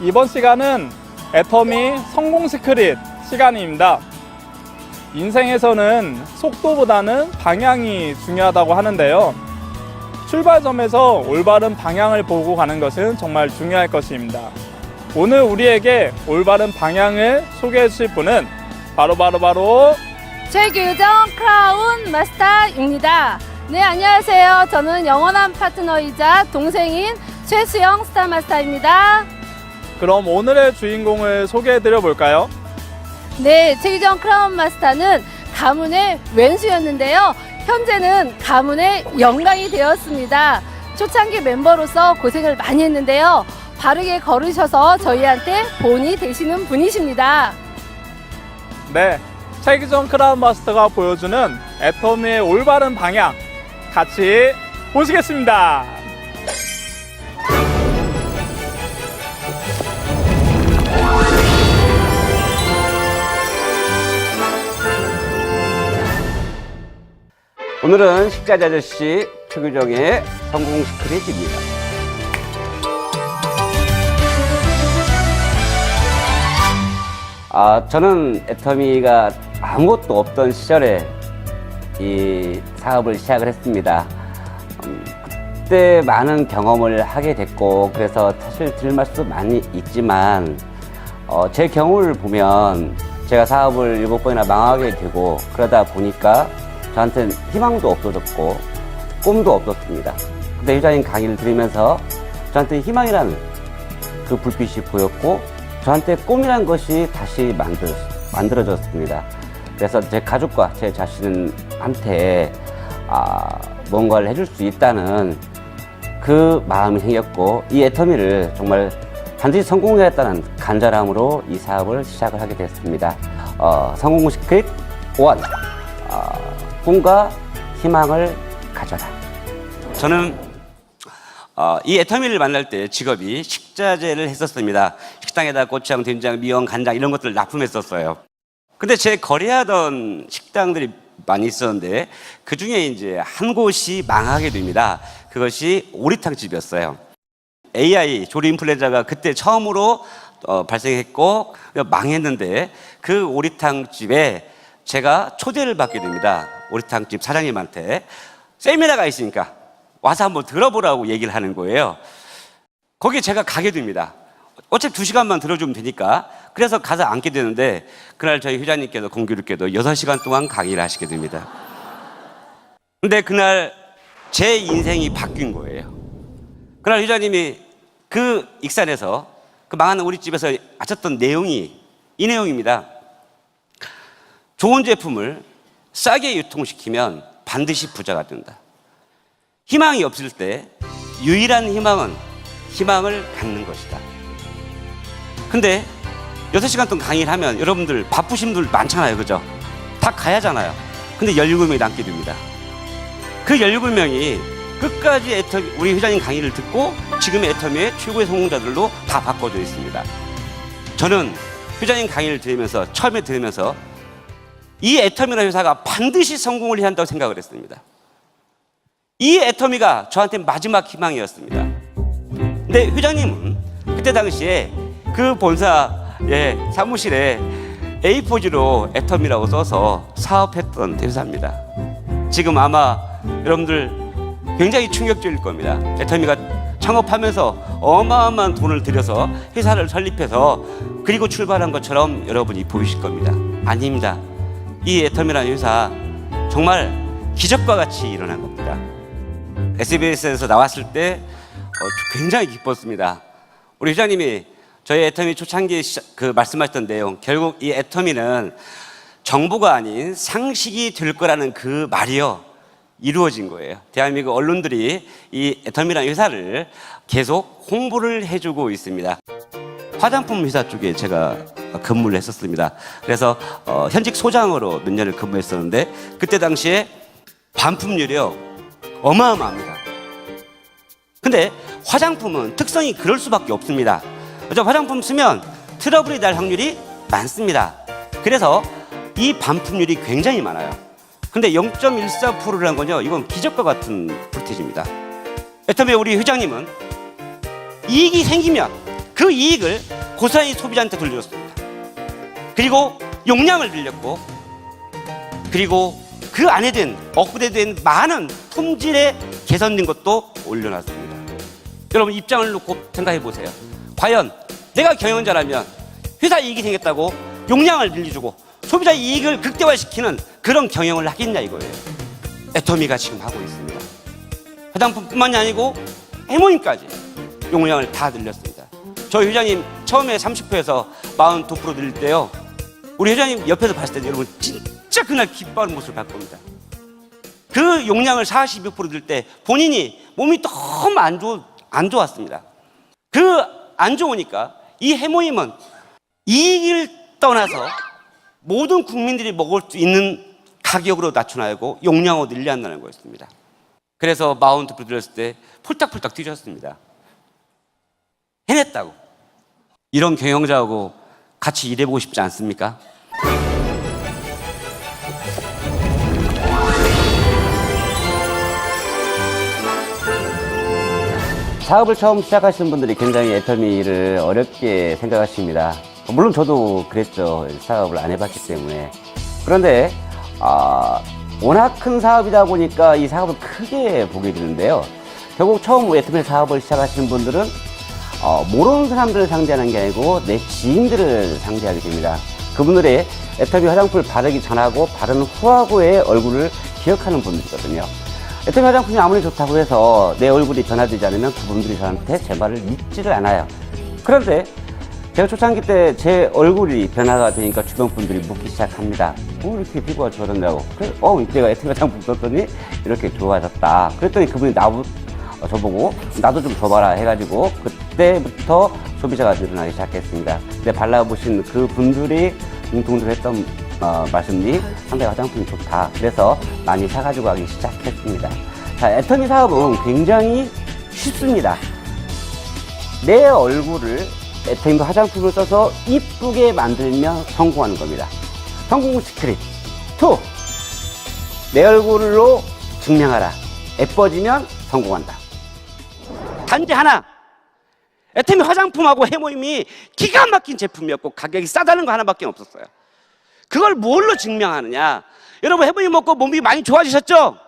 이번 시간은 애터미 성공 시크릿 시간입니다. 인생에서는 속도보다는 방향이 중요하다고 하는데요. 출발점에서 올바른 방향을 보고 가는 것은 정말 중요할 것입니다. 오늘 우리에게 올바른 방향을 소개해 주실 분은 바로 바로 바로 최규정 크라운 마스터입니다. 네, 안녕하세요. 저는 영원한 파트너이자 동생인 최수영 스타 마스터입니다. 그럼 오늘의 주인공을 소개해 드려 볼까요? 네, 최규정 크라운 마스터는 가문의 왼수였는데요. 현재는 가문의 영광이 되었습니다. 초창기 멤버로서 고생을 많이 했는데요. 바르게 걸으셔서 저희한테 본이 되시는 분이십니다. 네, 최기정 크라운 마스터가 보여주는 애터미의 올바른 방향 같이 보시겠습니다. 오늘은 식자재 아저씨 최규정의 성공 시크릿입니다. 아, 저는 애터미가 아무것도 없던 시절에 이 사업을 시작을 했습니다. 음, 그때 많은 경험을 하게 됐고, 그래서 사실 들을 말씀도 많이 있지만, 어, 제 경우를 보면 제가 사업을 일곱 번이나 망하게 되고, 그러다 보니까 저한테는 희망도 없어졌고, 꿈도 없었습니다. 근데 회장님 강의를 들으면서 저한테 희망이라는 그 불빛이 보였고, 저한테 꿈이란 것이 다시 만들, 만들어졌습니다. 그래서 제 가족과 제 자신한테 아, 뭔가를 해줄 수 있다는 그 마음이 생겼고 이 애터미를 정말 반드시 성공해야겠다는 간절함으로 이 사업을 시작을 하게 됐습니다. 어, 성공 시크릿 1 어, 꿈과 희망을 가져라. 저는 어, 이 애터미를 만날 때 직업이 식자재를 했었습니다. 식당에다 고추장, 된장, 미원, 간장 이런 것들을 납품했었어요. 근데 제 거래하던 식당들이 많이 있었는데 그 중에 이제 한 곳이 망하게 됩니다. 그것이 오리탕 집이었어요. AI 조리 인플루엔자가 그때 처음으로 어, 발생했고 망했는데 그 오리탕 집에 제가 초대를 받게 됩니다. 오리탕 집 사장님한테 세미나가 있으니까 와서 한번 들어보라고 얘기를 하는 거예요. 거기에 제가 가게 됩니다. 어차피 두 시간만 들어주면 되니까. 그래서 가서 앉게 되는데, 그날 저희 회장님께서 공교롭게도 여섯 시간 동안 강의를 하시게 됩니다. 근데 그날 제 인생이 바뀐 거예요. 그날 회장님이 그 익산에서 그 망하는 우리 집에서 하셨던 내용이 이 내용입니다. 좋은 제품을 싸게 유통시키면 반드시 부자가 된다. 희망이 없을 때 유일한 희망은 희망을 갖는 것이다. 근데 6시간 동안 강의를 하면 여러분들 바쁘신 분들 많잖아요. 그죠? 다 가야 하잖아요. 근데 17명이 남게 됩니다. 그 17명이 끝까지 애터, 우리 회장님 강의를 듣고 지금의 애터미의 최고의 성공자들로 다 바꿔져 있습니다. 저는 회장님 강의를 들으면서 처음에 들으면서 이 애터미라는 회사가 반드시 성공을 해야 한다고 생각을 했습니다. 이 애터미가 저한테 마지막 희망이었습니다. 근데 회장님은 그때 당시에 그 본사의 사무실에 A4지로 애터미라고 써서 사업했던 회사입니다. 지금 아마 여러분들 굉장히 충격적일 겁니다. 애터미가 창업하면서 어마어마한 돈을 들여서 회사를 설립해서 그리고 출발한 것처럼 여러분이 보이실 겁니다. 아닙니다. 이 애터미라는 회사 정말 기적과 같이 일어난 겁니다. SBS에서 나왔을 때 어, 굉장히 기뻤습니다. 우리 회장님이 저희 애터미 초창기 그 말씀하셨던 내용 결국 이 애터미는 정보가 아닌 상식이 될 거라는 그 말이요 이루어진 거예요. 대한민국 언론들이 이 애터미라는 회사를 계속 홍보를 해주고 있습니다. 화장품 회사 쪽에 제가 근무를 했었습니다. 그래서 어, 현직 소장으로 몇 년을 근무했었는데 그때 당시에 반품률이요 어마어마합니다. 근데 화장품은 특성이 그럴 수밖에 없습니다. 그죠? 화장품 쓰면 트러블이 날 확률이 많습니다. 그래서 이 반품률이 굉장히 많아요. 근데 0.14%라는 건요, 이건 기적과 같은 볼테이지입니다. 애터미 우리 회장님은 이익이 생기면 그 이익을 고스란히 소비자한테 돌려줬습니다. 그리고 용량을 늘렸고 그리고 그 안에 든 업그레이드된 많은 품질의 개선된 것도 올려놨습니다. 여러분 입장을 놓고 생각해 보세요. 과연 내가 경영자라면 회사 이익이 생겼다고 용량을 늘려주고 소비자 이익을 극대화시키는 그런 경영을 하겠냐 이거예요. 애터미가 지금 하고 있습니다. 화장품뿐만이 아니고 해모임까지 용량을 다 늘렸습니다. 저희 회장님 처음에 30%에서 42% 늘릴 때요. 우리 회장님 옆에서 봤을 때 여러분 진짜 그날 기뻐하는 모습을 봤 겁니다. 그 용량을 42%늘때 본인이 몸이 너무 안, 좋, 안 좋았습니다. 그 안 좋으니까 이 해모임은 이익을 떠나서 모든 국민들이 먹을 수 있는 가격으로 낮춰놔야고 용량을 늘려야 한다는 거였습니다. 그래서 마운트 들었을 때 폴딱폴딱 뛰셨습니다. 해냈다고. 이런 경영자하고 같이 일해보고 싶지 않습니까? 사업을 처음 시작하시는 분들이 굉장히 애터미를 어렵게 생각하십니다. 물론 저도 그랬죠. 사업을 안 해봤기 때문에. 그런데, 아, 워낙 큰 사업이다 보니까 이 사업을 크게 보게 되는데요. 결국 처음 애터미 사업을 시작하시는 분들은 어, 모르는 사람들을 상대하는 게 아니고 내 지인들을 상대하게 됩니다. 그분들의 애터미 화장품을 바르기 전하고 바르는 후하고의 얼굴을 기억하는 분들이거든요. 애터미 화장품이 아무리 좋다고 해서 내 얼굴이 변화되지 않으면 그분들이 저한테 제 말을 믿지를 않아요. 그런데 제가 초창기 때 제 얼굴이 변화가 되니까 주변 분들이 묻기 시작합니다. 어, 이렇게 피부가 좋아졌냐고. 그래, 어, 내가 애터미 화장품 썼더니 이렇게 좋아졌다. 그랬더니 그분이 나부, 어, 저보고 나도 좀 줘봐라 해가지고 그때부터 소비자가 늘어나기 시작했습니다. 근데 발라보신 그 분들이 공통적으로 했던 어, 말씀이 상당히 화장품이 좋다. 그래서 많이 사가지고 가기 시작했습니다. 자, 애터미 사업은 굉장히 쉽습니다. 내 얼굴을 애터미 화장품을 써서 이쁘게 만들면 성공하는 겁니다. 성공 시크릿 2. 내 얼굴로 증명하라. 예뻐지면 성공한다. 단지 하나. 애터미 화장품하고 해모임이 기가 막힌 제품이었고 가격이 싸다는 거 하나밖에 없었어요. 그걸 뭘로 증명하느냐? 여러분 해모임 먹고 몸이 많이 좋아지셨죠?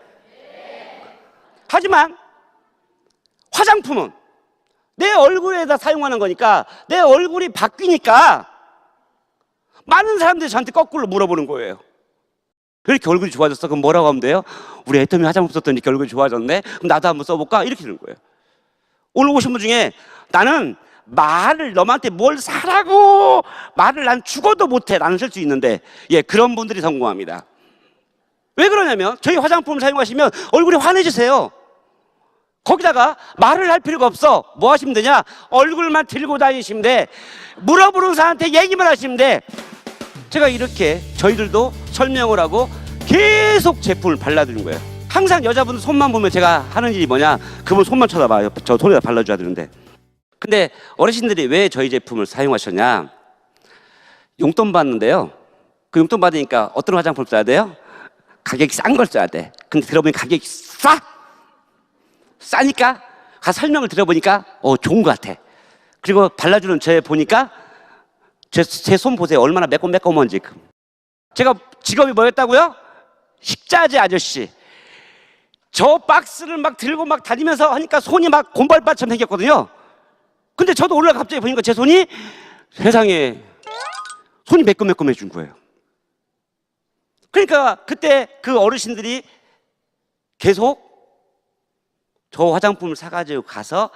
하지만 화장품은 내 얼굴에다 사용하는 거니까 내 얼굴이 바뀌니까 많은 사람들이 저한테 거꾸로 물어보는 거예요. 그렇게 얼굴이 좋아졌어? 그럼 뭐라고 하면 돼요? 우리 애터미 화장품 썼더니 이렇게 얼굴이 좋아졌네? 그럼 나도 한번 써볼까? 이렇게 되는 거예요. 오늘 오신 분 중에 나는 말을 너한테 뭘 사라고 말을 난 죽어도 못해 나는 쓸 수 있는데 예 그런 분들이 성공합니다. 왜 그러냐면 저희 화장품을 사용하시면 얼굴이 환해지세요. 거기다가 말을 할 필요가 없어. 뭐 하시면 되냐? 얼굴만 들고 다니시면 돼. 물어보는 사람한테 얘기만 하시면 돼. 제가 이렇게 저희들도 설명을 하고 계속 제품을 발라드는 거예요. 항상 여자분들 손만 보면 제가 하는 일이 뭐냐? 그분 손만 쳐다봐요. 저 손에다 발라줘야 되는데. 근데 어르신들이 왜 저희 제품을 사용하셨냐? 용돈 받는데요. 그 용돈 받으니까 어떤 화장품 써야 돼요? 가격이 싼 걸 써야 돼. 근데 들어보니 가격이 싸! 싸니까 가 설명을 들어보니까 어 좋은 것 같아. 그리고 발라주는 제 보니까 제손 보세요. 얼마나 매콤매콤한지. 제가 직업이 뭐였다고요? 식자재 아저씨. 저 박스를 막 들고 막 다니면서 하니까 손이 막 곰발바처럼 생겼거든요. 근데 저도 오늘 갑자기 보니까 제 손이 세상에 손이 매끈매끈해진 거예요. 그러니까 그때 그 어르신들이 계속 저 화장품을 사가지고 가서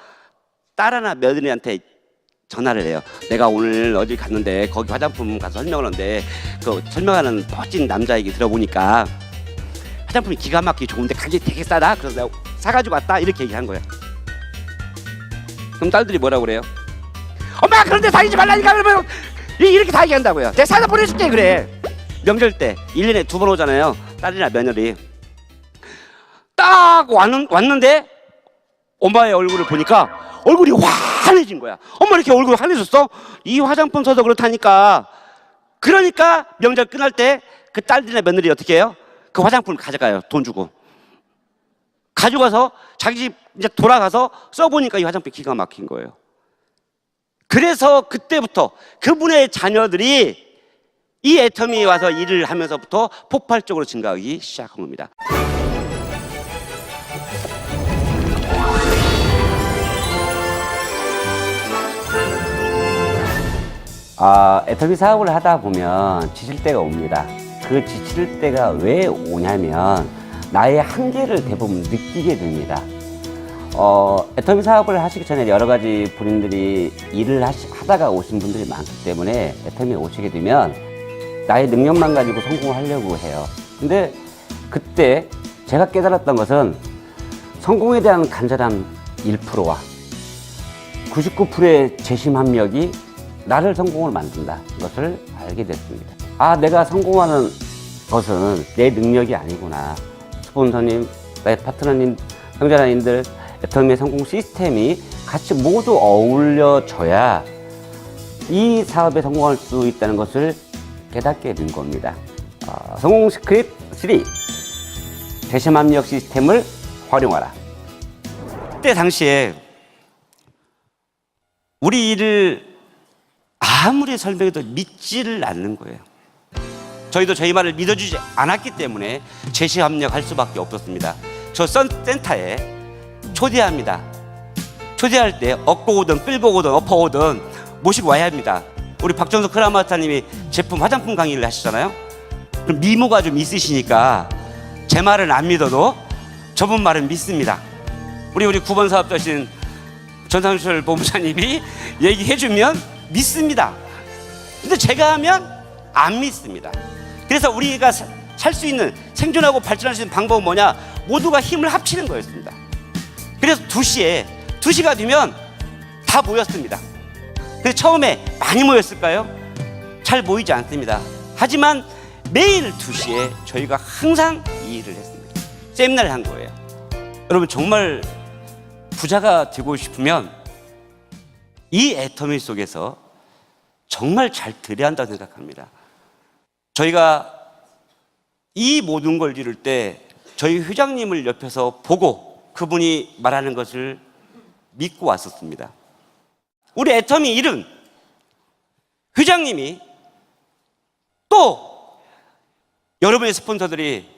딸하나 며느리한테 전화를 해요. 내가 오늘 어디 갔는데 거기 화장품 가서 설명을 하는데 그 설명하는 멋진 남자 얘기 들어보니까 화장품이 기가 막히게 좋은데 가격이 되게 싸다. 그래서 내가 사가지고 왔다 이렇게 얘기한 거예요. 그럼 딸들이 뭐라고 그래요? 엄마 그런데 다니지 말라니까 그러면 이- 이렇게 다 얘기한다고요. 내가 사다 보내줄게 그래. 명절 때 1년에 두 번 오잖아요. 딸이나 며느리. 딱 왔는, 왔는데 엄마의 얼굴을 보니까 얼굴이 환해진 거야. 엄마 이렇게 얼굴 환해졌어? 이 화장품 써서 그렇다니까. 그러니까 명절 끝날 때 그 딸들이나 며느리 어떻게 해요? 그 화장품을 가져가요. 돈 주고. 가져가서 자기 집 이제 돌아가서 써보니까 이 화장품이 기가 막힌 거예요. 그래서 그때부터 그분의 자녀들이 이 애터미에 와서 일을 하면서부터 폭발적으로 증가하기 시작한 겁니다. 아, 애터미 사업을 하다 보면 지칠 때가 옵니다. 그 지칠 때가 왜 오냐면 나의 한계를 대부분 느끼게 됩니다. 어, 애터미 사업을 하시기 전에 여러 가지 본인들이 일을 하시, 하다가 오신 분들이 많기 때문에 애터미에 오시게 되면 나의 능력만 가지고 성공하려고 해요. 근데 그때 제가 깨달았던 것은 성공에 대한 간절함 1%와 99%의 재심 합력이 나를 성공을 만든다. 것을 알게 됐습니다. 아, 내가 성공하는 것은 내 능력이 아니구나. 스폰서님, 파트너님, 형제자님들, 애터미의 성공 시스템이 같이 모두 어울려져야 이 사업에 성공할 수 있다는 것을 깨닫게 된 겁니다. 어, 성공 스크립 3. 재심 합력 시스템을 활용하라. 그때 당시에 우리 일을 아무리 설명해도 믿지를 않는 거예요. 저희도 저희 말을 믿어주지 않았기 때문에 제시 합력할 수밖에 없었습니다. 저 선- 센터에 초대합니다. 초대할 때 업고 오든 끌고 오든 엎어 오든 모시고 와야 합니다. 우리 박정수 크라마스타님이 제품 화장품 강의를 하시잖아요. 그럼 미모가 좀 있으시니까 제 말은 안 믿어도 저분 말은 믿습니다. 우리 우리 9번 사업자신 전상철 본부장님이 얘기해주면 믿습니다. 근데 제가 하면 안 믿습니다. 그래서 우리가 살 수 있는 생존하고 발전할 수 있는 방법은 뭐냐? 모두가 힘을 합치는 거였습니다. 그래서 2시에 2시가 되면 다 모였습니다. 근데 처음에 많이 모였을까요? 잘 모이지 않습니다. 하지만 매일 2시에 저희가 항상 이 일을 했습니다. 세미나를 한 거예요. 여러분 정말 부자가 되고 싶으면 이 애터미 속에서 정말 잘 들여야 한다고 생각합니다. 저희가 이 모든 걸 이룰 때 저희 회장님을 옆에서 보고 그분이 말하는 것을 믿고 왔었습니다. 우리 애터미 일은 회장님이 또 여러분의 스폰서들이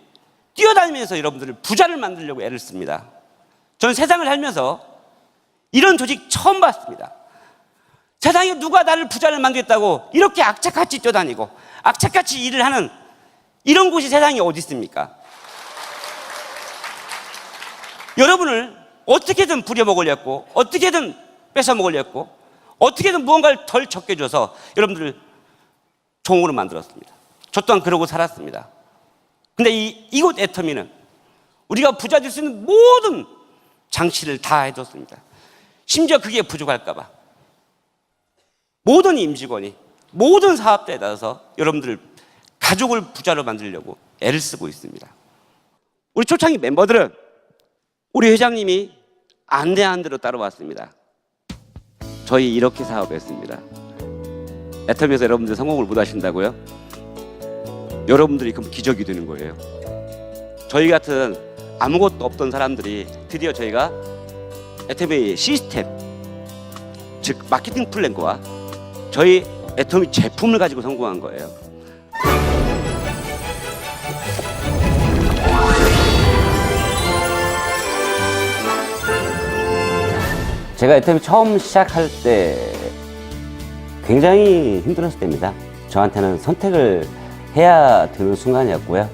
뛰어다니면서 여러분들을 부자를 만들려고 애를 씁니다. 저는 세상을 살면서 이런 조직 처음 봤습니다. 세상에 누가 나를 부자를 만들겠다고 이렇게 악착같이 뛰어다니고 악착같이 일을 하는 이런 곳이 세상에 어디 있습니까? 여러분을 어떻게든 부려먹으려고 어떻게든 뺏어먹으려고 어떻게든 무언가를 덜 적게 줘서 여러분들을 종으로 만들었습니다. 저 또한 그러고 살았습니다. 근데 이, 이곳 애터미는 우리가 부자 될 수 있는 모든 장치를 다 해줬습니다. 심지어 그게 부족할까봐. 모든 임직원이, 모든 사업자에 따라서 여러분들을 가족을 부자로 만들려고 애를 쓰고 있습니다. 우리 초창기 멤버들은 우리 회장님이 안내한 대로 따라왔습니다. 저희 이렇게 사업했습니다. 애터미에서 여러분들 성공을 못 하신다고요? 여러분들이 그럼 기적이 되는 거예요. 저희 같은 아무것도 없던 사람들이 드디어 저희가 애터미 시스템, 즉 마케팅 플랜과 저희 애터미 제품을 가지고 성공한 거예요. 제가 애터미 처음 시작할 때 굉장히 힘들었을 때입니다. 저한테는 선택을 해야 되는 순간이었고요.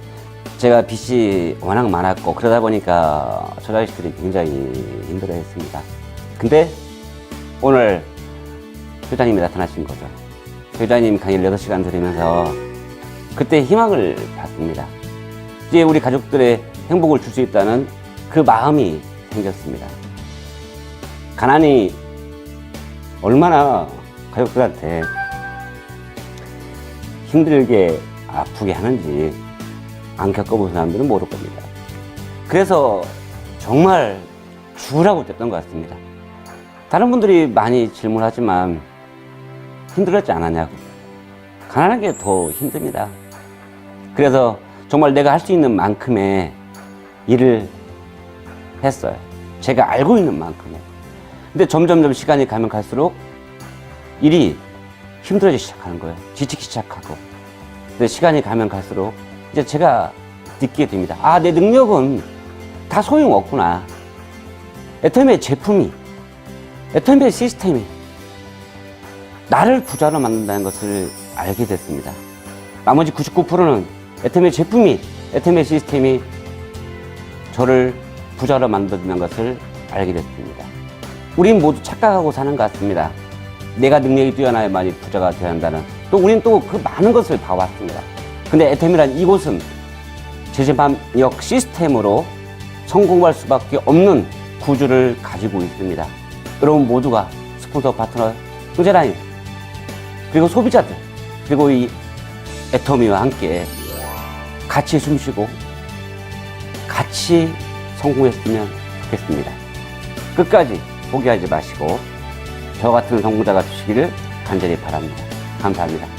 제가 빚이 워낙 많았고 그러다 보니까 저 자식들이 굉장히 힘들어 했습니다. 근데 오늘 회장님이 나타나신 거죠. 회장님 강의를 6시간 들으면서 그때 희망을 받습니다. 이제 우리 가족들의 행복을 줄 수 있다는 그 마음이 생겼습니다. 가난이 얼마나 가족들한테 힘들게 아프게 하는지 안 겪어본 사람들은 모를 겁니다. 그래서 정말 죽으라고 됐던 것 같습니다. 다른 분들이 많이 질문하지만 힘들었지 않았냐고. 가난한 게 더 힘듭니다. 그래서 정말 내가 할 수 있는 만큼의 일을 했어요. 제가 알고 있는 만큼의. 근데 점점점 시간이 가면 갈수록 일이 힘들어지기 시작하는 거예요. 지치기 시작하고. 근데 시간이 가면 갈수록 이제 제가 느끼게 됩니다. 아, 내 능력은 다 소용없구나. 애터미의 제품이, 애터미의 시스템이 나를 부자로 만든다는 것을 알게 됐습니다. 나머지 99%는 애터미의 제품이, 애터미의 시스템이 저를 부자로 만드는 것을 알게 됐습니다. 우린 모두 착각하고 사는 것 같습니다. 내가 능력이 뛰어나야만이 부자가 되어야 한다는. 또 우린 또 그 많은 것을 봐왔습니다. 근데 애템이란 이곳은 제재방역 시스템으로 성공할 수밖에 없는 구조를 가지고 있습니다. 여러분 모두가 스폰서 파트너 형제라인 그리고 소비자들 그리고 이 애터미와 함께 같이 숨쉬고 같이 성공했으면 좋겠습니다. 끝까지 포기하지 마시고 저 같은 성공자가 되시기를 간절히 바랍니다. 감사합니다.